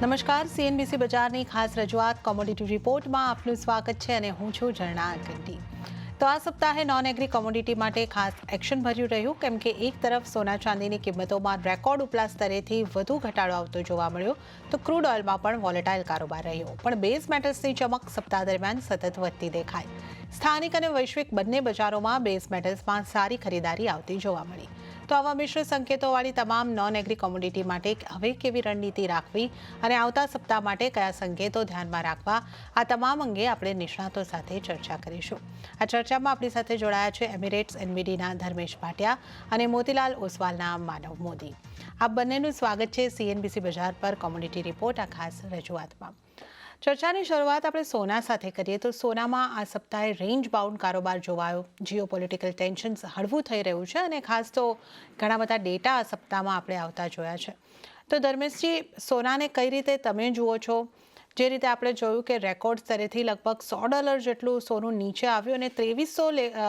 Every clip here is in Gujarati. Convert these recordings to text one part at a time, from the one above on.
નમસ્કાર સીએનબીસી બજારની ખાસ રજૂઆત કોમોડિટી રિપોર્ટમાં આપનું સ્વાગત છે અને હું છું ઝરણા ગંટી તો આ સપ્તાહે નોન એગ્રી કોમોડિટી માટે ખાસ એક્શન ભર્યું રહ્યું, કેમ કે એક તરફ સોના ચાંદીની કિંમતોમાં રેકોર્ડ ઉપલા સ્તરેથી વધુ ઘટાડો આવતો જોવા મળ્યો, તો ક્રૂડ ઓઇલમાં પણ વોલેટાઇલ કારોબાર રહ્યો. પણ બેઝ મેટલ્સની ચમક સપ્તાહ દરમિયાન સતત વધતી દેખાય સ્થાનિક અને વૈશ્વિક બંને બજારોમાં બેઝ મેટલ્સમાં સારી ખરીદારી આવતી જોવા મળી. તો આવા મિશ્ર સંકેતોવાળી તમામ નોન એગ્રી કોમોડિટી માટે હવે કેવી રણનીતિ રાખવી અને આવતા સપ્તાહ માટે કયા સંકેતો ધ્યાનમાં રાખવા, આ તમામ અંગે આપણે નિષ્ણાતો સાથે ચર્ચા કરીશું. આ ચર્ચામાં આપણી સાથે જોડાયા છે એમિરેટ્સ એનબીડીના ધર્મેશ ભાટિયા અને મોતીલાલ ઓસવાલના માનવ મોદી. આ બંનેનું સ્વાગત છે સીએનબીસી બજાર પર કોમોડિટી રિપોર્ટ આ ખાસ રજૂઆતમાં. ચર્ચાની શરૂઆત આપણે સોના સાથે કરીએ તો સોનામાં આ સપ્તાહે રેન્જ બાઉન્ડ કારોબાર જોવાયો. જીઓ પોલિટિકલ ટેન્શન્સ હળવું થઈ રહ્યું છે અને ખાસ તો ઘણા બધા ડેટા આ સપ્તાહમાં આપણે આવતા જોયા છે. તો ધર્મેશજી, સોનાને કઈ રીતે તમે જુઓ છો? જે રીતે આપણે જોયું કે રેકોર્ડ સ્તરેથી લગભગ સો ડોલર જેટલું સોનું નીચે આવ્યું અને ત્રેવીસો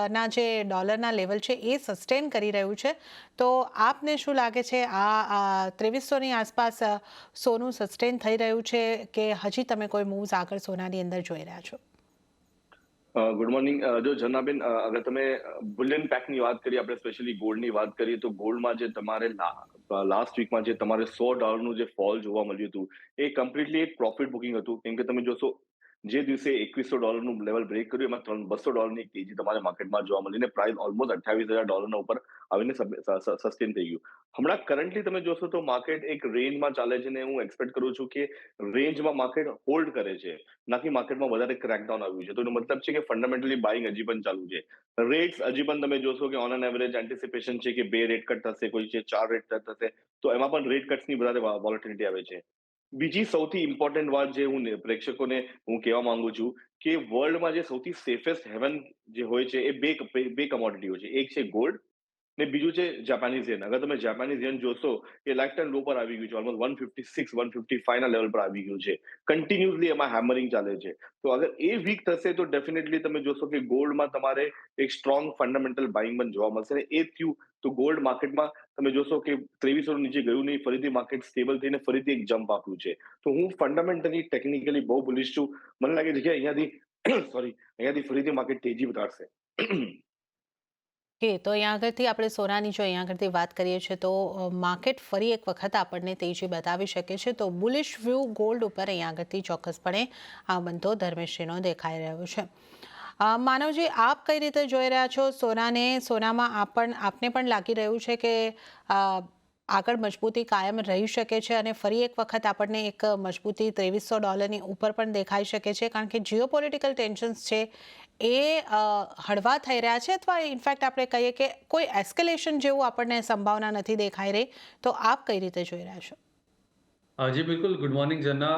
ના જે ડોલરના લેવલ છે એ સસ્ટેન કરી રહ્યું છે. તો આપને શું લાગે છે આ ત્રેવીસોની આસપાસ સોનું સસ્ટેન થઈ રહ્યું છે કે હજી તમે કોઈ મૂવ્સ આગળ સોનાની અંદર જોઈ રહ્યા છો? ગુડ મોર્નિંગ જો જનાબેન અગર તમે બુલિયન પેકની વાત કરીએ આપણે સ્પેશિયલી ગોલ્ડની વાત કરીએ, તો ગોલ્ડમાં જે તમારે લાસ્ટ વીકમાં જે તમારે સો ડોલરનું જે ફોલ જોવા મળ્યું હતું, એ કમ્પ્લીટલી એક પ્રોફિટ બુકિંગ હતું. કેમ કે તમે જોશો જે દિવસે એકવીસો ડોલરનું લેવલ બ્રેક કર્યું, એમાં ત્રણ બસો ડોલરની કેજી તમારે માર્કેટમાં જોવા મળીને પ્રાઇસ ઓલમોસ્ટ અઠ્યાવીસ હજાર ડોલરના ઉપર આવીને સસ્ટેન થઈ ગયું. હમણાં કરન્ટલી તમે જોશો તો માર્કેટ એક રેન્જમાં ચાલે છે ને હું એક્સપેક્ટ કરું છું કે રેન્જમાં માર્કેટ હોલ્ડ કરે છે. નાખી માર્કેટમાં વધારે ક્રેકડાઉન આવ્યું છે. તો એનો મતલબ છે કે ફંડામેન્ટલી બાઇંગ હજી પણ ચાલુ છે. રેટ્સ હજી પણ તમે જોશો કે ઓન એન એવરેજ એન્ટિસિપેશન છે કે બે રેટ કટ થશે, કોઈ છે ચાર રેટ કટ થશે, તો એમાં પણ રેટ કટ્સની વધારે વોલેટિલિટી આવે છે. બીજી સૌથી ઇમ્પોર્ટન્ટ વાત જે હું પ્રેક્ષકોને હું કહેવા માંગુ છું કે વર્લ્ડમાં જે સૌથી સેફેસ્ટ હેવન જે હોય છે, એ બે બે કમોડિટીઓ છે. એક છે ગોલ્ડ ને બીજું છે જાપાનીઝ યેન અગર તમે જાપાનીઝ યેન જોશો, એ લાઈફ ટાઈમ લો પર આવી ગયું છે. Almost one fifty six one fifty five ના લેવલ પર આવી ગયું છે. કન્ટિન્યુઅસલી એમાં હેમરિંગ ચાલે છે. તો અગર એ વીક થશે, તો ડેફિનેટલી તમે જોશો કે ગોલ્ડમાં તમારે એક સ્ટ્રોંગ ફંડામેન્ટલ બાઇંગ પણ જોવા મળશે એ થયું તો ગોલ્ડ માર્કેટમાં તમે જોશો કે ત્રેવીસો નીચે ગયું નહીં, ફરીથી માર્કેટ સ્ટેબલ થઈને ફરીથી એક જમ્પ આપ્યું છે. તો હું ફંડામેન્ટલી ટેકનિકલી બહુ બુલિશ છું. મને લાગે છે કે અહીંયાથી સોરી અહીંયાથી ફરીથી માર્કેટ તેજી વધારશે. કે તો અહીંયા આગળથી આપણે સોનાની જો અહીંયા આગળથી વાત કરીએ છીએ, તો માર્કેટ ફરી એક વખત આપણને તેજી બતાવી શકે છે. તો બુલિશ વ્યૂ ગોલ્ડ ઉપર અહીંયા આગળથી ચોક્કસપણે આ બનતો ધર્મેશજીનો દેખાઈ રહ્યો છે. માનવજી, આપ કઈ રીતે જોઈ રહ્યા છો? સોનાને, સોનામાં આપ પણ આપને પણ લાગી રહ્યું છે કે આગળ મજબૂતી કાયમ રહી શકે છે અને ફરી એક વખત આપણને એક મજબૂતી ત્રેવીસો ડોલરની ઉપર પણ દેખાઈ શકે છે. કારણ કે જીઓપોલિટિકલ ટેન્શન્સ છે એ હળવા થઈ રહ્યા છે અથવા ઇનફેક્ટ આપણે કહીએ કે કોઈ એસ્કેલેશન જેવું આપણને સંભાવના નથી દેખાઈ રહી. તો આપ કઈ રીતે જોઈ રહ્યા છો? જી, બિલકુલ. Good morning Janna.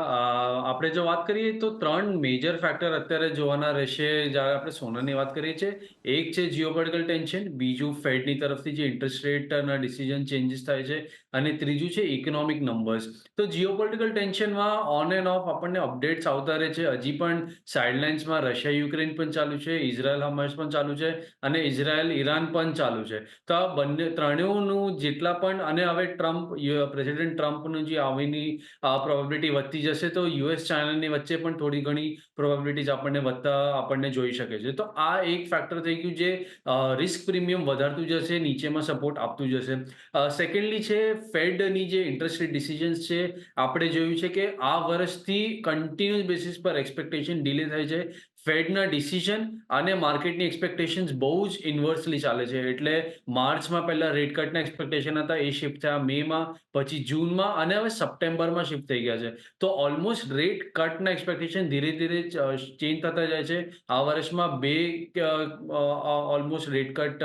આપણે જો વાત કરીએ તો ત્રણ મેજર ફેક્ટર અત્યારે જોવાના રહેશે જ્યારે આપણે સોનાની વાત કરીએ છીએ. એક છે જીઓપોલિટિકલ ટેન્શન બીજું ફેડની તરફથી જે ઇન્ટરેસ્ટ રેટના ડિસિઝન ચેન્જીસ થાય છે અને ત્રીજું છે ઇકોનોમિક નંબર્સ તો જીઓપોલિટિકલ ટેન્શનમાં ઓન એન્ડ ઓફ આપણને અપડેટ્સ આવતા રહે છે. હજી પણ સાઇડલાઇન્સમાં રશિયા યુક્રેન પણ ચાલુ છે ઇઝરાયલ હમાસ પણ ચાલુ છે અને ઇઝરાયલ ઈરાન પણ ચાલુ છે. તો આ બંને ત્રણેયનું જેટલા પણ અને હવે ટ્રમ્પ પ્રેસિડેન્ટ ટ્રમ્પનું જે આવીની પ્રોબેબિલિટી વધતી જશે તો યુએસ ચાઇનાની વચ્ચે પણ થોડી ઘણી પ્રોબેબિલિટીઝ આપણને વધતા, આપણને જોઈ શકે છે. તો આ એક ફેક્ટર થઈ ગયું જે રિસ્ક પ્રીમિયમ વધારતું જશે, નીચેમાં સપોર્ટ આપતું જશે. સેકન્ડલી છે ફેડની જે ઇન્ટરેસ્ટ રેટ ડિસિઝન્સ છે, આપણે જોયું છે કે આ વર્ષથી કન્ટિન્યુઅસ બેસિસ પર એક્સપેક્ટેશન ડિલે થાય છે. ફેડના ડિસિઝન અને માર્કેટની એક્સપેક્ટેશન્સ બહુ જ ઇન્વર્સલી ચાલે છે. એટલે માર્ચમાં પહેલા રેટ કટના એક્સપેક્ટેશન હતા, એ શિફ્ટ થયા. મેમાં, પછી જૂનમાં અને હવે સપ્ટેમ્બરમાં શિફ્ટ થઈ ગયા છે. તો ઓલમોસ્ટ રેટ કટના એક્સપેક્ટેશન ધીરે ધીરે ચેન્જ થતા જાય છે. આ વર્ષમાં બે almost rate cut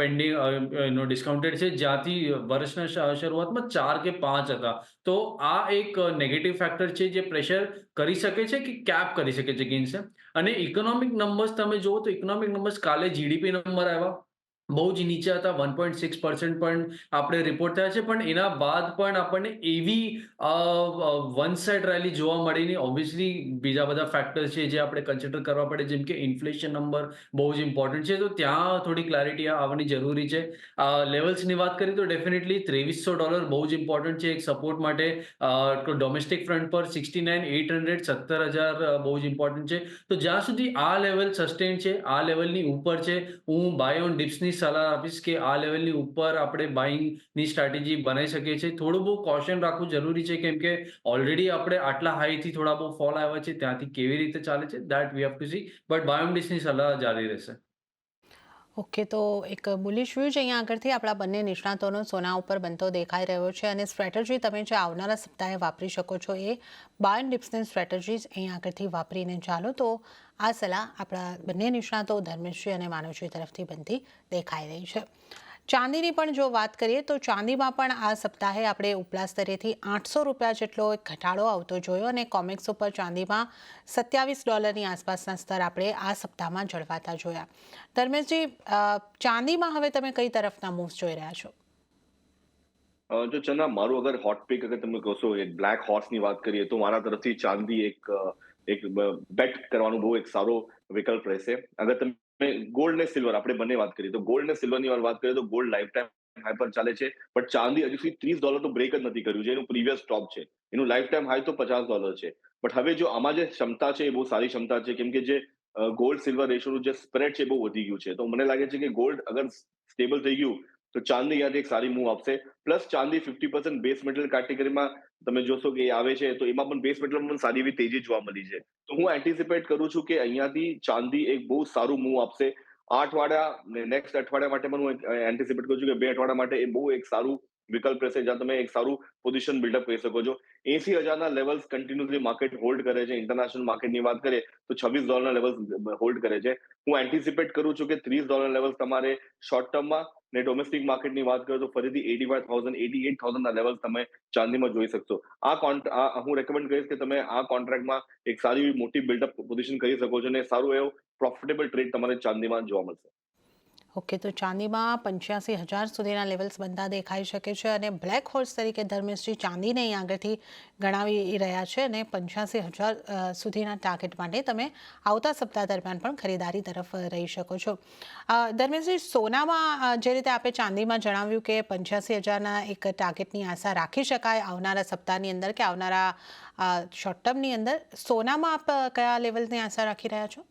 pending discounted છે. જ્યાંથી વર્ષના શરૂઆતમાં ચાર કે પાંચ હતા. તો આ એક નેગેટિવ ફેક્ટર છે જે પ્રેશર કરી શકે છે કે કેપ કરી શકે છે ગેઇન્સને અને ઇકોનોમિક નંબર્સ તમે જુઓ તો ઇકોનોમિક નંબર્સ કાલે જીડીપી નંબર આવ્યા. બહુ જ નીચે હતા વન પોઈન્ટ સિક્સ પર્સન્ટ પણ આપણે રિપોર્ટ થયા છે. પણ એના બાદ પણ આપણને એવી વન સાઇડ રેલી જોવા મળી નહીં ઓબ્વિયસલી બીજા બધા ફેક્ટર્સ છે જે આપણે કન્સિડર કરવા પડે, જેમ કે ઇન્ફ્લેશન નંબર બહુ જ ઇમ્પોર્ટન્ટ છે. તો ત્યાં થોડી ક્લેરિટી આવવાની જરૂરી છે. લેવલ્સની વાત કરીએ તો ડેફિનેટલી ત્રેવીસો ડોલર બહુ જ ઇમ્પોર્ટન્ટ છે એક સપોર્ટ માટે. ડોમેસ્ટિક ફ્રન્ટ પર સિક્સટી નાઇન એટ હંડ્રેડ સત્તર હજાર બહુ જ ઇમ્પોર્ટન્ટ છે. તો જ્યાં સુધી આ લેવલ સસ્ટેન છે, આ લેવલની ઉપર છે, હું બાય ઓન ડિપ્સની સલાહ આપીશ કે આ લેવલની ઉપર આપણે બાઇંગની સ્ટ્રેટેજી બનાવી શકીએ છીએ. થોડું બહુ કોશન રાખવું જરૂરી છે કેમ કે ઓલરેડી આપણે આટલા હાઈથી થોડા બહુ ફોલ આવ્યા છે, ત્યાંથી કેવી રીતે ચાલે છે that we have to see but બાયોમડિસની સલાહ જારી રહેશે. ઓકે, તો એક બુલિશ વ્યૂ જ અહીંયા આગળથી આપણા બંને નિષ્ણાતોનો સોના ઉપર બનતો દેખાઈ રહ્યો છે અને સ્ટ્રેટર્જી તમે જે આવનારા સપ્તાહે વાપરી શકો છો એ બાયન ડિપ્સની સ્ટ્રેટેજીસ અહીંયા આગળથી વાપરીને ચાલો તો આ સલાહ આપણા બંને નિષ્ણાતો, ધર્મેશજી અને માનવશ્રી તરફથી બનતી દેખાઈ રહી છે. ચાંદીની પણ જો વાત કરીએ તો ચાંદીમાં પણ આ સપ્તાહે આપણે ઉપલા સ્તરેથી આઠસો રૂપિયા જેટલો એક ઘટાડો આવતો જોયો અને કોમેક્સ ઉપર ચાંદીમાં સત્યાવીસ ડોલરની આસપાસના સ્તર આપણે આ સપ્તાહમાં જળવાતા જોયા. ધર્મેશજી ચાંદીમાં હવે તમે કઈ તરફના મૂવ્સ જોઈ રહ્યા છો? જો ચંદા, મારું અગર હોટ પિક અગર તમે કહો છો, એક બ્લેક હોર્સની વાત કરીએ, તો મારા તરફથી ચાંદી એક એક બેટ કરવાનું બહુ એક સારો વિકલ્પ રહેશે. અગર તમે ગોલ્ડ ને સિલ્વર આપણે બંને વાત કરીએ. તો ગોલ્ડ ને સિલ્વરની વાત કરીએ તો ગોલ્ડ લાઈફ ટાઈમ હાઈ પર ચાલે છે. પણ ચાંદી હજુ સુધી ત્રીસ ડોલર તો બ્રેક જ નથી કર્યું છે. એનું પ્રીવિયસ ટોપ છે. એનું લાઈફ ટાઈમ હાઈ તો પચાસ ડોલર છે. બટ હવે જો આમાં જે ક્ષમતા છે એ બહુ સારી ક્ષમતા છે. કેમ કે જે ગોલ્ડ સિલ્વર રેશિયોનું જે સ્પ્રેડ છે એ બહુ વધી ગયું છે. તો મને લાગે છે કે ગોલ્ડ અગર સ્ટેબલ થઈ ગયું તો ચાંદી યાદ એક સારી મૂવ આપશે. પ્લસ ચાંદી ફિફ્ટી પર્સન્ટ બેસ મેટલ કેટેગરીમાં તમે જોશો કે એ આવે છે, તો એમાં પણ બેસ મેટલમાં પણ સારી એવી તેજી જોવા મળી છે. તો હું એન્ટિસિપેટ કરું છું કે અહીંયાથી ચાંદી એક બહુ સારું મૂવ આપશે. આ અઠવાડિયા નેક્સ્ટ અઠવાડિયા માટે પણ હું એન્ટિસિપેટ કરું છું કે બે અઠવાડિયા માટે એ બહુ એક સારું વિકલ્પ રહેશે જ્યાં તમે એક સારું પોઝિશન બિલ્ડઅપ કરી શકો છો. એસી હજારના લેવલ્સ કન્ટિન્યુઅસલી માર્કેટ હોલ્ડ કરે છે. ઇન્ટરનેશનલ માર્કેટની વાત કરીએ તો છવ્વીસ ડોલરના લેવલ્સ હોલ્ડ કરે છે. હું એન્ટિસિપેટ કરું છું કે ત્રીસ ડોલર લેવલ્સ તમારે શોર્ટ ટર્મમાં ને ડોમેસ્ટિક માર્કેટની વાત કરો તો ફરીથી eighty five thousand eighty eight થાઉઝન્ડના level તમે ચાંદીમાં જોઈ શકશો. આ હું રેકમેન્ડ કરીશ કે તમે આ કોન્ટ્રાક્ટમાં એક સારી મોટી બિલ્ડઅપ પોઝિશન કરી શકો છો અને સારું એવું પ્રોફિટેબલ ટ્રેડ તમારે ચાંદીમાં જોવા મળશે. ઓકે, તો ચાંદીમાં પંચ્યાસી હજાર સુધીના લેવલ્સ બનતા દેખાઈ શકે છે અને બ્લેક હોર્સ તરીકે ધર્મેશજી ચાંદીને અહીં આગળથી ગણાવી રહ્યા છે અને પંચ્યાસી હજાર સુધીના ટાર્ગેટ માટે તમે આવતા સપ્તાહ દરમિયાન પણ ખરીદારી તરફ રહી શકો છો. ધર્મેશજી, સોનામાં જે રીતે આપણે ચાંદીમાં જણાવ્યું કે પંચ્યાસી હજારના એક ટાર્ગેટની આશા રાખી શકાય આવનારા સપ્તાહની અંદર કે આવનારા શોર્ટ ટર્મની અંદર, સોનામાં આપ કયા લેવલની આશા રાખી રહ્યા છો?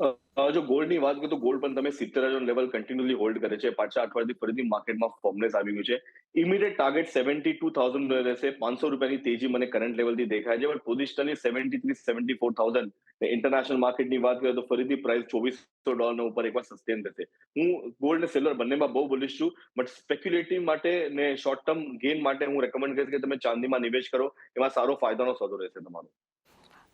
જો ગોલ્ડની વાત કરું તો ગોલ્ડ પણ તમે સિત્તેર હજાર લેવલ કન્ટિન્યુઅલી હોલ્ડ કરે છે. પાછા અઠવાડિયાથી ફરીથી માર્કેટમાં ફોર્મનેસ આવી ગયું છે. Immediate target seventy two thousand રહેશે. પાંચસો રૂપિયાની તેજી મને કરંટ લેવલથી દેખાય છે. But positionally seventy three seventy four thousand international માર્કેટની વાત કરીએ તો ફરીથી પ્રાઇસ ચોવીસો ડોલર ઉપર એકવાર સસ્ટેન રહેશે હું ગોલ્ડ ને સિલ્વર બંનેમાં બહુ બોલીશ છું. બટ સ્પેક્યુલેટિવ માટે ને શોર્ટ ટર્મ ગેઇન માટે હું રેકમેન્ડ કરીશ કે તમે ચાંદીમાં નિવેશ કરો. એમાં સારો ફાયદાનો સોદો રહેશે તમારો.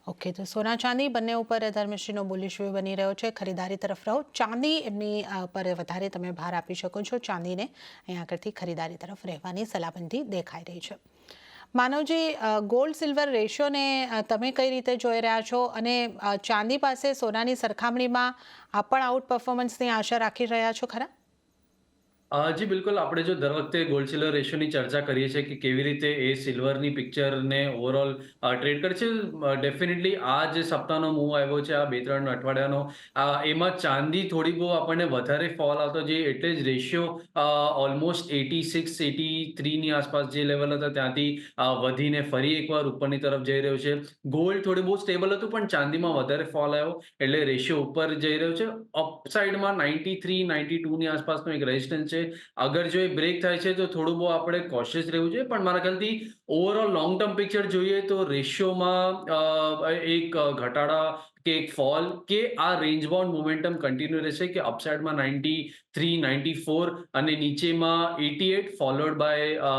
ઓકે, તો સોના ચાંદી બંને ઉપર ધર્મશ્રીનો બુલિશ વ્યૂ બની રહ્યો છે. ખરીદારી તરફ રહો. ચાંદી એમની પર વધારે તમે ભાર આપી શકો છો. ચાંદીને અહીં આગળથી ખરીદારી તરફ રહેવાની સલાહબંધી દેખાઈ રહી છે. માનવજી ગોલ્ડ સિલ્વર રેશિયોને તમે કઈ રીતે જોઈ રહ્યા છો? અને ચાંદી પાસે સોનાની સરખામણીમાં આ પણ આઉટ પરફોર્મન્સની આશા રાખી રહ્યા છો ખરા? જી, બિલકુલ. આપણે જો દર વખતે ગોલ્ડ સિલ્વર રેશિયોની ચર્ચા કરીએ છીએ કે કેવી રીતે એ સિલ્વરની પિક્ચરને ઓવરઓલ ટ્રેડ કરે છે ડેફિનેટલી આ જે સપ્તાહનો મૂવ આવ્યો છે, આ બે ત્રણ અઠવાડિયાનો. આ એમાં ચાંદી થોડી બહુ આપણને વધારે ફોલ આવતો જે એટલે જ ratio almost eighty six eighty થ્રીની આસપાસ જે લેવલ હતા ત્યાંથી વધીને ફરી એકવાર ઉપરની તરફ જઈ રહ્યો છે. ગોલ્ડ થોડું બહુ સ્ટેબલ હતું, પણ ચાંદીમાં વધારે ફોલ આવ્યો, એટલે રેશિયો ઉપર જઈ રહ્યો છે. અપસાઇડમાં નાઇન્ટી થ્રી નાઇન્ટી ટુની આસપાસનો એક રેઝિસ્ટન્સ છે. અગર જો એ બ્રેક થાય છે, તો થોડું બહુ આપણે કોશિયસ રહેવું જોઈએ. પણ મારા ખ્યાલથી ઓવરઓલ લોંગ ટર્મ પિક્ચર જોઈએ તો રેશિયોમાં એક ઘટાડા કે એક ફોલ કે આ રેન્જ બાઉન્ડ મોમેન્ટમ કન્ટિન્યુ રહેશે કે અપસાઇડમાં નાઇન્ટી થ્રી નાઇન્ટી ફોર અને નીચેમાં eighty eight followed by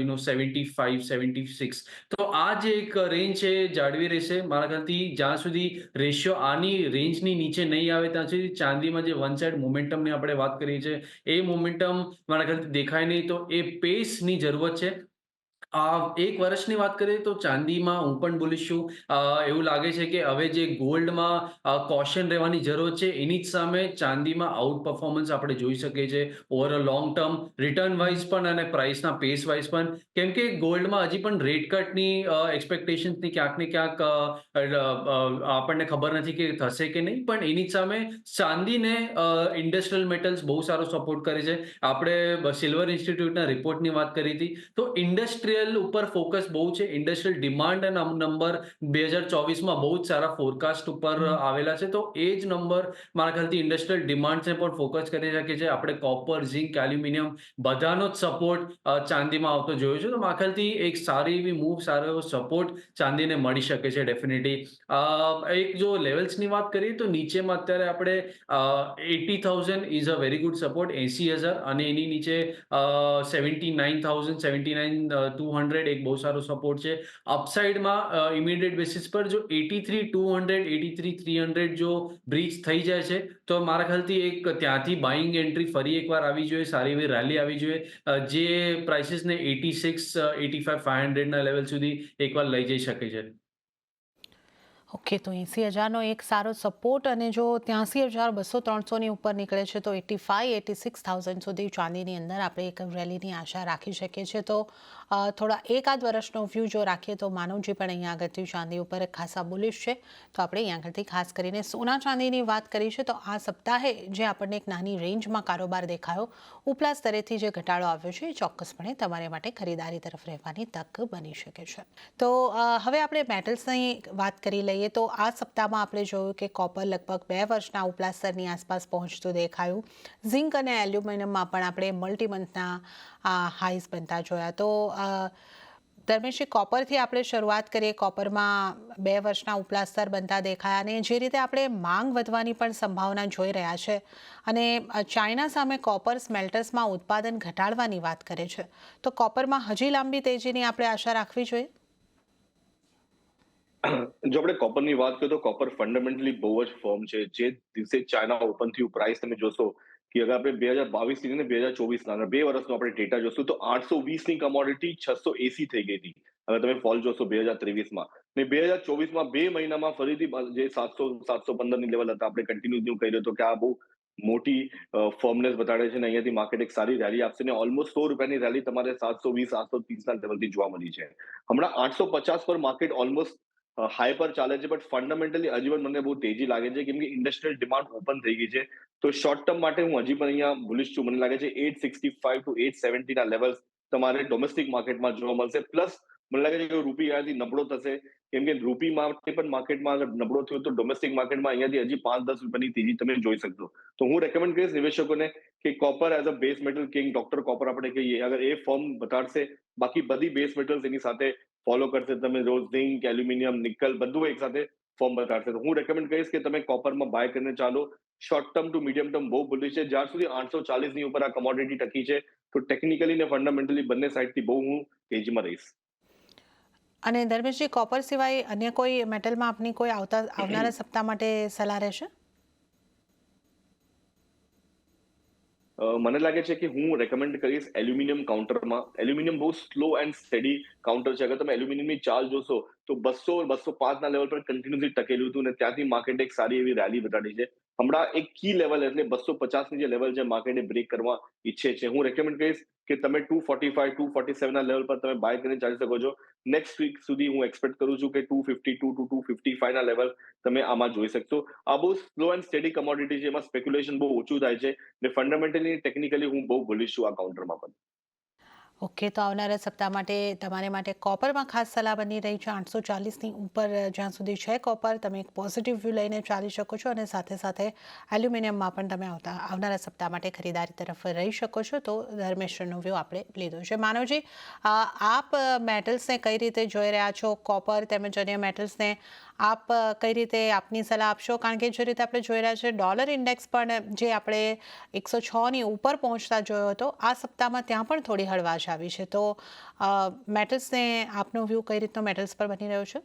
you know seventy five seventy six તો આ જે એક રેન્જ છે, જાળવી રહેશે. મારા ખ્યાલથી જ્યાં સુધી રેશિયો આની રેન્જની નીચે નહીં આવે, ત્યાં સુધી ચાંદીમાં જે વન સાઇડ મોમેન્ટમની આપણે વાત કરીએ છીએ, એ મોમેન્ટમ મારા ખ્યાલથી દેખાય નહીં. તો એ પેસની જરૂરત છે. એક વર્ષની વાત કરીએ તો ચાંદીમાં હું પણ બોલીશ છું. એવું લાગે છે કે હવે જે ગોલ્ડમાં કોશન રહેવાની જરૂર છે, એની જ સામે ચાંદીમાં આઉટ પરફોર્મન્સ આપણે જોઈ શકીએ છીએ. Over a long term return wise પણ અને પ્રાઇસના પેસ વાઇઝ પણ. કેમ કે ગોલ્ડમાં હજી પણ રેટ કટની એક્સપેક્ટેશન્સની ક્યાંક ને ક્યાંક આપણને ખબર નથી કે થશે કે નહીં. પણ એની જ સામે ચાંદીને ઇન્ડસ્ટ્રીયલ મેટલ્સ બહુ સારો સપોર્ટ કરે છે. આપણે સિલ્વર ઇન્સ્ટિટ્યૂટના રિપોર્ટની વાત કરી હતી. તો ઇન્ડસ્ટ્રીયલ ઉપર ફોકસ બહુ છે. ઇન્ડસ્ટ્રીયલ ડિમાન્ડ નંબર બે હજાર ચોવીસમાં બહુ જ સારા ફોરકાસ્ટ ઉપર આવેલા છે. તો એ જ નંબર મારા ખ્યાલથી ઇન્ડસ્ટ્રીયલ ડિમાન્ડને પણ ફોકસ કરી શકે છે. આપણે કોપર ઝિંક એલ્યુમિનિયમ બધાનો જ સપોર્ટ ચાંદીમાં આવતો જોયો છે. તો મારા ખ્યાલથી એક સારી એવી મૂવ સારો એવો સપોર્ટ ચાંદીને મળી શકે છે ડેફિનેટલી એક જો લેવલ્સની વાત કરીએ તો નીચેમાં અત્યારે આપણે eighty thousand is a very good support એસી હજાર અને એની નીચે seventy nine thousand seventy nine two hundred એક બહુ સારો સપોર્ટ છે. અપસાઇડમાં ઇમિડિયેટ બેસિસ પર જો eighty three two hundred eighty three three hundred જો બ્રીચ થઈ જાય છે, તો મારા ખ્યાલથી એક ત્યાંથી બાઇંગ એન્ટ્રી ફરી એકવાર આવી જોઈએ, સારી એવી રેલી આવી જોઈએ. જે પ્રાઇસીસને eighty six eighty five five હંડ્રેડના level સુધી એકવાર લઈ જઈ શકે છે. ઓકે તો એંસી હજારનો એક સારો સપોર્ટ અને જો ત્યાંસી હજાર બસો ત્રણસોની ઉપર નીકળે છે, તો eighty five eighty six thousand સુધી ચાંદીની અંદર આપણે એક રેલીની આશા રાખી શકીએ છીએ. તો થોડા એકાદ વર્ષનો વ્યૂ જો રાખીએ તો માનવજી પણ અહીંયા આગળથી ચાંદી ઉપર ખાસા બુલિશ છે. તો આપણે અહીંયા આગળથી ખાસ કરીને સોના ચાંદીની વાત કરી છે તો આ સપ્તાહે જે આપણને એક નાની રેન્જમાં કારોબાર દેખાયો, ઉપલા સ્તરેથી જે ઘટાડો આવ્યો છે એ ચોક્કસપણે તમારે માટે ખરીદારી તરફ રહેવાની તક બની શકે છે. તો હવે આપણે મેટલ્સની વાત કરી લઈએ તો આ સપ્તાહમાં આપણે જોયું કે કોપર લગભગ બે વર્ષના ઉપલા સ્તરની આસપાસ પહોંચતું દેખાયું. ઝિંક અને એલ્યુમિનિયમમાં પણ આપણે મલ્ટી મંથના હાઈસ બનતા જોયા. તો ધર્મેશજી કોપરથી આપણે શરૂઆત કરીએ. કોપરમાં બે વર્ષના ઉપલા સ્તર બનતા દેખાયા અને જે રીતે આપણે માંગ વધવાની પણ સંભાવના જોઈ રહ્યા છે અને ચાઇના સામે કોપર સ્મેલ્ટર્સમાં ઉત્પાદન ઘટાડવાની વાત કરે છે. તો કોપરમાં હજી લાંબી તેજીની આપણે આશા રાખવી જોઈએ? જો આપણે કોપરની વાત કરીએ તો કોપર ફંડામેન્ટલી બહુ જ ફોર્મ છે. જે દિવસે ચાઇના ઓપન થયું પ્રાઇસ તમે જોશો કે અગર આપણે બે હજાર બાવીસથી બે હજાર ચોવીસના બે વર્ષનો આપણે ડેટા જોશું તો આઠસો વીસની કમોડિટી છસો એસી થઈ ગઈ હતી હવે તમે ફોલ જોશો બે હજાર ત્રેવીસમાં ને બે હજાર ચોવીસમાં બે મહિનામાં ફરીથી જે સાતસો સાતસો પંદરની લેવલ હતા આપણે કન્ટિન્યુ કહી રહ્યો હતો કે આ બહુ મોટી ફર્મનેસ બતાડે છે ને અહીંયાથી માર્કેટ એક સારી રેલી આપશે ને ઓલમોસ્ટ સો રૂપિયાની રેલી તમારે સાતસો વીસ સાતસો ત્રીસના લેવલથી જોવા મળી છે હમણાં આઠસો પચાસ પર માર્કેટ ઓલમોસ્ટ હાઈ પર ચાલે છે બટ ફંડામેન્ટલી હજી પણ મને બહુ તેજી લાગે છે કેમ કે ઇન્ડસ્ટ્રીયલ ડિમાન્ડ ઓપન થઈ ગઈ છે. તો શોર્ટ ટર્મ માટે હું હજી પણ અહીંયા બુલિશ છું. મને લાગે છે eight sixty five to eight સેવન્ટીના levels તમારે ડોમેસ્ટિક માર્કેટમાં જોવા મળશે. પ્લસ મને લાગે છે કે રૂપી અહીંયાથી નબળો થશે. કેમ કે રૂપી માટે પણ માર્કેટમાં નબળો થયો તો ડોમેસ્ટિક માર્કેટમાં અહીંયાથી હજી પાંચ દસ રૂપિયાની તેજી તમે જોઈ શકશો. તો હું રેકમેન્ડ કરીશ નિવેશકોને કે copper as a base metal king doctor copper આપણે કહીએ. અગર એ ફોર્મ બતાડશે બાકી બધી બેઝ મેટલ્સ એની સાથે ફોલો કરશે, તમે રોઝ ઝિંક એલ્યુમિનિયમ નિકલ બધું એક સાથે ફોર્મ બતાડશે. તો હું રેકમેન્ડ કહીશ કે તમે કોપરમાં બાય કરીને ચાલો. Short term to medium term બહુ બોલી છે. જ્યાં સુધી આઠસો ચાલીસની ઉપર આ કમોડિટી ટકી છે, તો ટેકનિકલી ને ફંડામેન્ટલી બંને સાઈડથી બહુ હું તેજીમાં રહીશ. અને ધર્મેશજી કોપર સિવાય અન્ય કોઈ મેટલમાં આપની કોઈ આવતા, આવનારા સપ્તાહ માટે સલાહ રહેશે? મને લાગે છે કે હું રેકમેન્ડ કરીશ એલ્યુમિનિયમ કાઉન્ટરમાં એલ્યુમિનિયમ બહુ સ્લો એન્ડ સ્ટેડી કાઉન્ટર છે. અગર તમે એલ્યુમિનિયમની ચાલ જોશો, તો બસો બસો પાંચના લેવલ પર કન્ટિન્યુઅસલી ટકેલું હતું અને ત્યાંથી માર્કેટ એક સારી એવી રેલી બતાડી છે. હમણાં એક કી લેવલ એટલે બસો પચાસની જે લેવલ છે માર્કેટને બ્રેક કરવા ઈચ્છે છે. હું રેકમેન્ડ કરીશ કે તમે two forty five two forty સેવનના level પર તમે બાય કરીને ચાલી શકો છો. નેક્સ્ટ વીક સુધી હું એક્સપેક્ટ કરું છું કે two fifty two to two fifty ફાઈવના level તમે આમાં જોઈ શકશો. આ બહુ સ્લો એન્ડ સ્ટેડી કમોડિટી છે, એમાં સ્પેક્યુલેશન બહુ ઓછું થાય છે ને ફંડામેન્ટલી ટેકનિકલી હું બહુ બોલીશ છું આ કાઉન્ટરમાં પણ. ઓકે, તો આવનારા સપ્તાહ માટે તમારે માટે કોપરમાં ખાસ સલાહ બની રહી છે. આઠસો ચાલીસની ઉપર જ્યાં સુધી છે કોપર, તમે એક પોઝિટિવ વ્યૂ લઈને ચાલી શકો છો અને સાથે સાથે એલ્યુમિનિયમમાં પણ તમે આવતા આવનારા સપ્તાહ માટે ખરીદારી તરફ રહી શકો છો. તો ધર્મેશ્વરનો વ્યૂ આપણે લીધો છે. માનવજી આપ મેટલ્સને કઈ રીતે જોઈ રહ્યા છો? કોપર તેમજ અન્ય મેટલ્સને આપ કઈ રીતે આપની સલાહ આપશો? કારણ કે જે રીતે આપણે જોઈ રહ્યા છે ડોલર ઇન્ડેક્સ પણ જે આપણે એકસો છની ઉપર પહોંચતા જોયો હતો, આ સપ્તાહમાં ત્યાં પણ થોડી હળવાશ આવી છે. તો મેટલ્સને આપનો વ્યૂ કઈ રીતનો મેટલ્સ પર બની રહ્યો છે?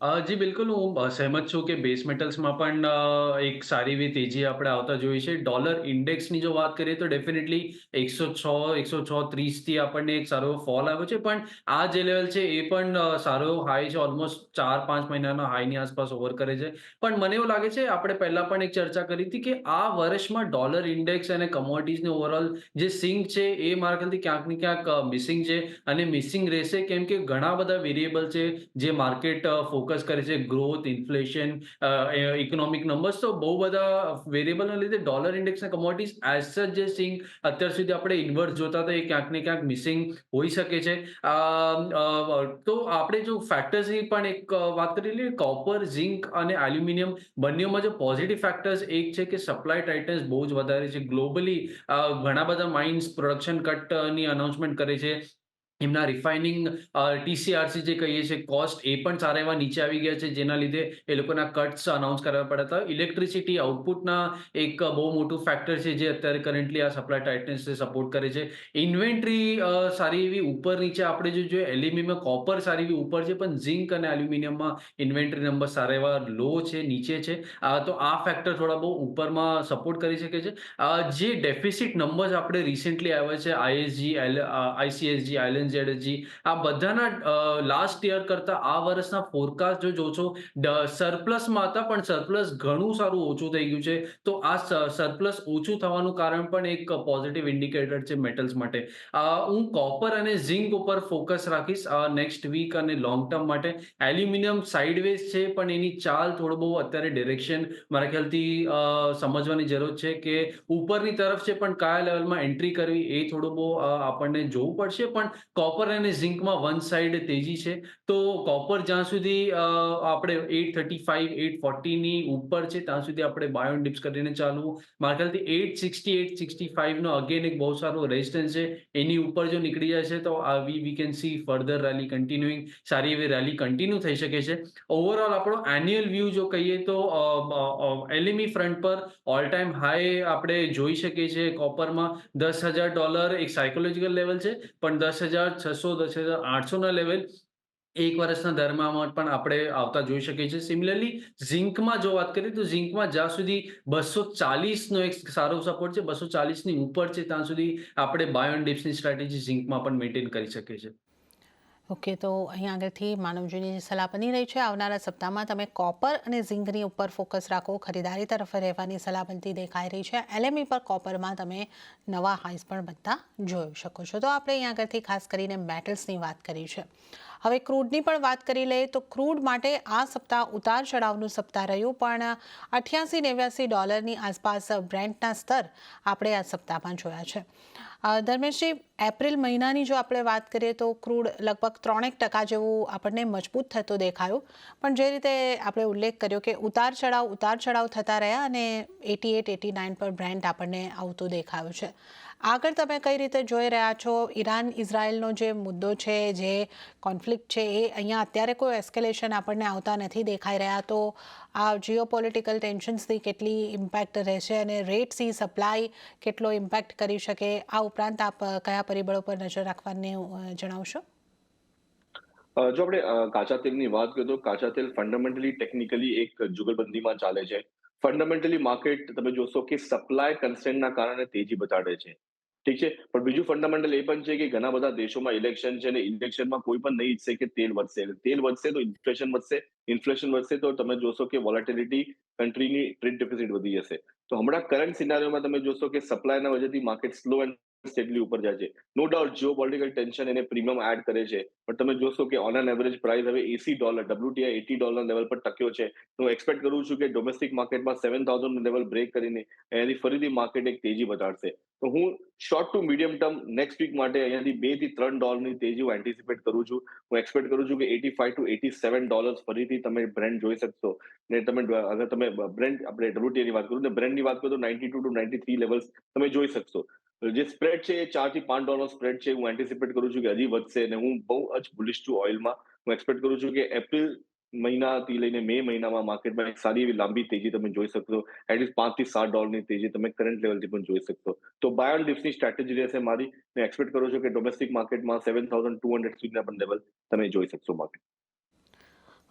અ, જી બિલકુલ. હું અ, સહેમત છું કે બેઝ મેટલ્સમાં પણ અ, એક સારી એવી તેજી આપણે આવતા જોઈએ છે. ડોલર ઇન્ડેક્સની જો વાત કરીએ તો ડેફિનેટલી એકસો છ એકસો છ ત્રીસથી આપણને એક સારો ફોલ આવ્યો છે. પણ આ જે લેવલ છે એ પણ અ, સારો હાઈ છે. ઓલમોસ્ટ ચાર પાંચ મહિનાના હાઈની આસપાસ ઓવર કરે છે. પણ મને એવું લાગે છે આપણે પહેલા પણ એક ચર્ચા કરી હતી કે આ વર્ષમાં ડોલર ઇન્ડેક્સ અને કમોડિટીઝની ઓવરઓલ જે સિંક છે એ મારા ખ્યાલથી ક્યાંક ને ક્યાંક મિસિંગ છે. અને મિસિંગ રહેશે કેમ કે ઘણા બધા વેરિયેબલ છે જે માર્કેટ ફોકસ કરે છે ગ્રોથ ઇન્ફ્લેશન ઇકોનોમિક નંબર્સ તો બહુ બધા વેરિયેબલના લીધે ડોલર ઇન્ડેક્સના કમોડિટીઝ એઝ સચ જે સિંગ અત્યાર સુધી આપણે ઇન્વર્સ જોતા હતા એ ક્યાંક ને ક્યાંક મિસિંગ હોઈ શકે છે. તો આપણે જો ફેક્ટર્સની પણ એક વાત કરી લઈએ કોપર ઝિંક અને એલ્યુમિનિયમ બંનેમાં જો પોઝિટિવ ફેક્ટર્સ એક છે કે સપ્લાય ટાઇટન્સ બહુ જ વધારે છે. ગ્લોબલી ઘણા બધા માઇન્સ પ્રોડક્શન કટની અનાઉન્સમેન્ટ કરે છે. એમના રિફાઇનિંગ ટીસીઆરસી જે કહીએ છીએ કોસ્ટ એ પણ સારા એવા નીચે આવી ગયા છે, જેના લીધે એ લોકોના કટ્સ અનાઉન્સ કરવા પડ્યા હતા. ઇલેક્ટ્રિસિટી આઉટપુટના એક બહુ મોટું ફેક્ટર છે, જે અત્યારે કરન્ટલી આ સપ્લાય ટાઇટન્સને સપોર્ટ કરે છે. ઇન્વેન્ટરી સારી એવી ઉપર નીચે આપણે જો જોઈએ એલ્યુમિનિયમ કોપર સારી એવી ઉપર છે, પણ ઝિંક અને એલ્યુમિનિયમમાં ઇન્વેન્ટરી નંબર સારા એવા લો છે, નીચે છે. તો આ ફેક્ટર થોડા બહુ ઉપરમાં સપોર્ટ કરી શકે છે. જે ડેફિસિટ નંબર્સ આપણે રિસેન્ટલી આવ્યા છે આઈએસજી આઈસીએસજી આઈલેન્ડ આ બધાના લાસ્ટ યર કરતા આ વર્ષના ફોરકાસ્ટ જો જોશો સરપ્લસમાં હતા પણ સરપ્લસ ઘણું સારું ઓછું થઈ ગયું છે. તો આ સરપ્લસ ઓછું થવાનું કારણ પણ એક પોઝિટિવ ઇન્ડિકેટર છે મેટલ્સ માટે. હું કોપર અને ઝિંક ઉપર ફોકસ રાખીશ નેક્સ્ટ વીક અને લોંગ ટર્મ માટે. એલ્યુમિનિયમ સાઇડવેઝ છે, પણ એની ચાલ થોડું બહુ અત્યારે ડિરેક્શન મારા ખ્યાલથી સમજવાની જરૂર છે કે ઉપરની તરફ છે, પણ કયા લેવલમાં એન્ટ્રી કરવી એ થોડું બહુ આપણને જોવું પડશે. પણ કોપર અને ઝિંકમાં વન સાઇડ તેજી છે. તો કોપર જ્યાં સુધી આપણે એટ થર્ટી ફાઈવ એટ ફોર્ટીની ઉપર છે, ત્યાં સુધી આપણે બાયોન ડિપ્સ કરીને ચાલવું. મારા ખ્યાલથી એટ સિક્સટી એટ સિક્સટી ફાઈવનો અગેન એક બહુ સારો રેઝિસ્ટન્સ છે. એની ઉપર જો નીકળી જાય છે, તો we we can see further rally continuing સારી એવી રેલી કન્ટિન્યુ થઈ શકે છે. ઓવરઓલ આપણો એન્યુઅલ વ્યૂ જો કહીએ તો એલએમઈ ફ્રન્ટ પર ઓલ ટાઈમ હાઈ આપણે જોઈ શકીએ છીએ. કોપરમાં દસ હજાર ડોલર એક સાયકોલોજીકલ લેવલ છે, પણ દસ હજાર છસો દસ હજાર આઠસોના લેવલ એક વર્ષના દરમિયાન પણ આપણે આવતા જોઈ શકીએ છીએ. સિમિલરલી ઝિંકમાં જો વાત કરીએ તો ઝિંકમાં જ્યાં સુધી બસો ચાલીસનો એક સારો સપોર્ટ છે, બસો ચાલીસની ઉપર છે, ત્યાં સુધી આપણે બાયોન ડિપ્સની સ્ટ્રેટેજી ઝિંકમાં પણ મેન્ટેન કરી શકીએ છીએ. ઓકે, તો અહીં આગળથી માનવજીની સલાહ બની રહી છે, આવનારા સપ્તાહમાં તમે કોપર અને ઝિંકની ઉપર ફોકસ રાખો. ખરીદારી તરફ રહેવાની સલાહ બનતી દેખાઈ રહી છે. એલએમઈ પર કોપરમાં તમે નવા હાઈસ પણ બનતા જોઈ શકો છો. તો આપણે અહીં આગળથી ખાસ કરીને મેટલ્સની વાત કરી છે. હવે ક્રૂડની પણ વાત કરી લઈએ તો ક્રૂડ માટે આ સપ્તાહ ઉતાર ચઢાવનું સપ્તાહ રહ્યું, પણ અઠ્યાસી નેવ્યાસી ડોલરની આસપાસ બ્રેન્ડના સ્તર આપણે આ સપ્તાહમાં જોયા છે. ધર્મેશજી, એપ્રિલ મહિનાની જો આપણે વાત કરીએ તો ક્રૂડ લગભગ ત્રણેક ટકા જેવું આપણને મજબૂત થતો દેખાયું. પણ જે રીતે આપણે ઉલ્લેખ કર્યો કે ઉતાર ચઢાવ ઉતાર ચઢાવ થતા રહ્યા અને એટી એટ, એટી નાઇન પર બ્રેન્ડ આપણને આવતું દેખાયું છે. આગળ તમે કઈ રીતે જોઈ રહ્યા છો? ઈરાન, ઇઝરાયલનો જે મુદ્દો છે, જે કોન્ફ્લિક્ટ છે, એ અહીંયા અત્યારે કોઈ એસ્કેલેશન આપણને આવતા નથી દેખાઈ રહ્યા. તો આ જીઓ પોલિટિકલ ટેન્શન્સથી કેટલી ઇમ્પેક્ટ રહેશે અને રેટ સપ્લાય કેટલો ઇમ્પેક્ટ કરી શકે? આ ઉપરાંત આપ કયા પરિબળો પર નજર રાખવાની જણાવશો? જો આપણે કાચા તેલની વાત કરીએ તો કાચા તેલ ફંડામેન્ટલી ટેકનિકલી એક જુગલબંધીમાં ચાલે છે. ફંડામેન્ટલી માર્કેટ તમે જોશો કે સપ્લાય કન્સેન્ટના કારણે તેજી બતાડે છે. ઠીક છે? પણ બીજું ફંડામેન્ટલ એ પણ છે કે ઘણા બધા દેશોમાં ઇલેક્શન છે અને ઇલેક્શનમાં કોઈ પણ નહીં ઈચ્છે કે તેલ વધશે. તેલ વધશે તો ઇન્ફ્લેશન વધશે. ઇન્ફ્લેશન વધશે તો તમે જોશો કે વોલેટિલિટી કન્ટ્રીની ટ્રેડ ડેફિસિટ વધી જશે. તો હમણાં કરંટ સિનારીઓમાં તમે જોશો કે સપ્લાયના વજહથી માર્કેટ સ્લો એન્ડ સ્ટેબલી ઉપર જાય છે. No doubt geopolitical tension એને પ્રીમિયમ એડ કરે છે. પણ તમે જોશો કે ઓન એન એવરેજ પ્રાઇસ હવે એસી dollar WTI eighty dollar level પર ટક્યો છે. હું એક્સપેક્ટ કરું છું કે ડોમેસ્ટિક માર્કેટમાં સેવન થાઉઝન્ડ લેવલ બ્રેક કરીને એનાથી ફરીથી માર્કેટ એક તેજી વધારશે. તો હું short to medium term next week માટે અહીંયાથી બેથી ત્રણ ડોલરની તેજી હું એન્ટિસિપેટ કરું છું. હું એક્સપેક્ટ કરું છું કે eighty five to eighty seven dollars ફરીથી તમે બ્રેન્ડ જોઈ શકશો. ને તમે અગર તમે બ્રેન્ડ આપણે ડબ્લ્યુટીઆઈ ની વાત કરું ને બ્રેન્ડની વાત કરું તો ninety two to ninety three levels તમે જોઈ શકશો. જે સ્પ્રેડ છે, એ ચારથી પાંચ ડોલર સ્પ્રેડ છે, હું એન્ટિસિપેટ કરું છું કે હજી વધશે અને હું બહુ જ બુલિશ છું ઓઇલમાં હું એક્સપેક્ટ કરું છું કે એપ્રિલ મહિનાથી લઈને મે મહિનામાં માર્કેટમાં એક સારી એવી લાંબી તેજી તમે જોઈ શકશો એટલીસ્ટ પાંચથી સાત ડોલરની તેજી તમે કરંટ લેવલથી પણ જોઈ શકશો તો બાય ઓન ડિપ્સની સ્ટ્રેટેજી રહેશે મારી. મેં એક્સપેક્ટ કરું છું કે ડોમેસ્ટિક માર્કેટમાં સેવન થાઉઝન્ડ ટુ હંડ્રેડ સુધીના પણ લેવલ તમે જોઈ શકશો માર્કેટ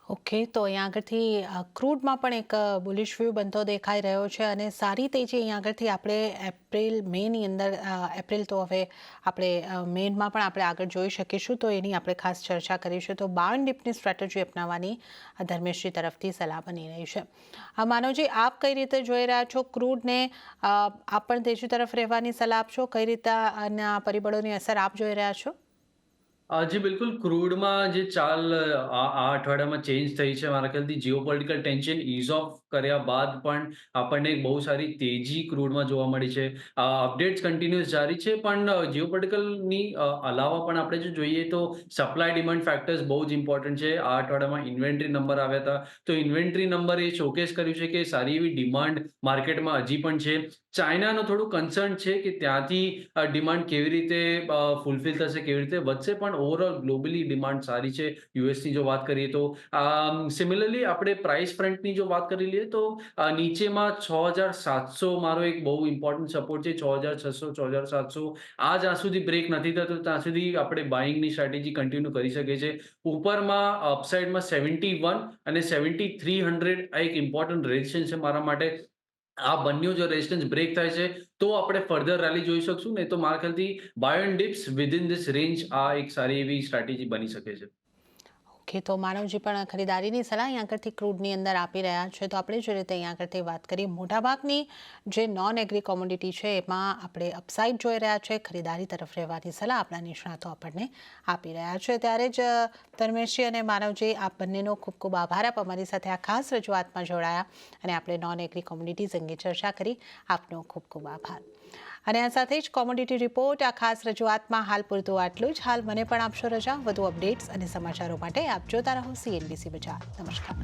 ઓકે તો અહીંયા આગળથી ક્રૂડમાં પણ એક બુલિશ વ્યૂ બનતો દેખાઈ રહ્યો છે અને સારી તેજી અહીંયા આગળથી આપણે એપ્રિલ મેની અંદર એપ્રિલ તો હવે આપણે મેનમાં પણ આપણે આગળ જોઈ શકીશું તો એની આપણે ખાસ ચર્ચા કરીશું. તો બાર્ન ડીપની સ્ટ્રેટેજી અપનાવવાની ધર્મેશજી તરફથી સલાહ બની રહી છે. અ, માનવજી આપ કઈ રીતે જોઈ રહ્યા છો ક્રૂડને? આપ પણ તેજી તરફ રહેવાની સલાહ આપશો? કઈ રીતે આના પરિબળોની અસર આપ જોઈ રહ્યા છો? અ, જી બિલકુલ. ક્રૂડમાં જે ચાલ અ, આ અઠવાડિયામાં ચેન્જ થઈ છે મારા ખ્યાલથી જીઓપોલિટિકલ ટેન્શન ઇઝ ઓફ કર્યા બાદ પણ આપણને એક બહુ સારી તેજી ક્રૂડમાં જોવા મળી છે. અપડેટ્સ કન્ટિન્યુઅસ જારી છે, પણ જીઓપોલિટિકલની અલાવા પણ આપણે જો જોઈએ તો સપ્લાય ડિમાન્ડ ફેક્ટર્સ બહુ જ ઇમ્પોર્ટન્ટ છે. આ અઠવાડિયામાં ઇન્વેન્ટરી નંબર આવ્યા હતા. તો ઇન્વેન્ટરી નંબર એ શોકેસ કર્યું છે કે સારી એવી ડિમાન્ડ માર્કેટમાં હજી પણ છે. ચાઇનાનું થોડું કન્સર્ન છે કે ત્યાંથી ડિમાન્ડ કેવી રીતે ફૂલફિલ થશે, કેવી રીતે વધશે, પણ ઓવરઓલ ગ્લોબલી ડિમાન્ડ સારી છે. યુએસની જો વાત કરીએ તો સિમિલરલી આપણે પ્રાઇસ ફ્રન્ટની જો વાત કરી લઈએ તો નીચેમાં છ હજાર સાતસો મારો એક બહુ ઇમ્પોર્ટન્ટ સપોર્ટ છે. છ હજાર છસો, છ હજાર સાતસો. આ જ્યાં સુધી બ્રેક નથી થતો ત્યાં સુધી આપણે બાઇંગની સ્ટ્રેટેજી કન્ટિન્યુ કરી શકીએ છીએ. ઉપરમાં અપસાઇડમાં સેવન્ટી વન અને સેવન્ટી થ્રી હંડ્રેડ આ એક ઇમ્પોર્ટન્ટ રેઝિસ્ટન્સ છે મારા માટે. આ બંને જો રેઝિસ્ટન્સ બ્રેક થાય છે, તો આપણે ફર્ધર રેલી જોઈ શકશું. ને તો મારા ખ્યાલથી buy on dips within this range આ એક સારી એવી સ્ટ્રેટેજી બની શકે છે. ઓકે તો માનવજી પણ ખરીદારીની સલાહ અહીંયા આગળથી ક્રૂડની અંદર આપી રહ્યા છે, તો આપણે જે રીતે અહીંયા આગળથી વાત કરીએ, મોટાભાગની જે નોન એગ્રી કોમોડિટી છે, એમાં આપણે અપસાઇડ જોઈ રહ્યા છે, ખરીદારી તરફ રહેવાની સલાહ આપણા નિષ્ણાતો આપણને આપી રહ્યા છે. ત્યારે જ ધર્મેશજી અને માનવજી, આપ બંનેનો ખૂબ ખૂબ આભાર. આપ અમારી સાથે આ ખાસ રજૂઆતમાં જોડાયા અને આપણે નોન એગ્રી કોમોડિટીઝ અંગે ચર્ચા કરી. આપનો ખૂબ ખૂબ આભાર. અને આ સાથે જ કોમોડિટી રિપોર્ટ આ ખાસ રજૂઆતમાં હાલ પૂરતું આટલું જ. હાલ મને પણ આપશો રજા. વધુ અપડેટ્સ અને સમાચારો માટે આપ જોતા રહો સીએનબીસી બજાર. નમસ્કાર.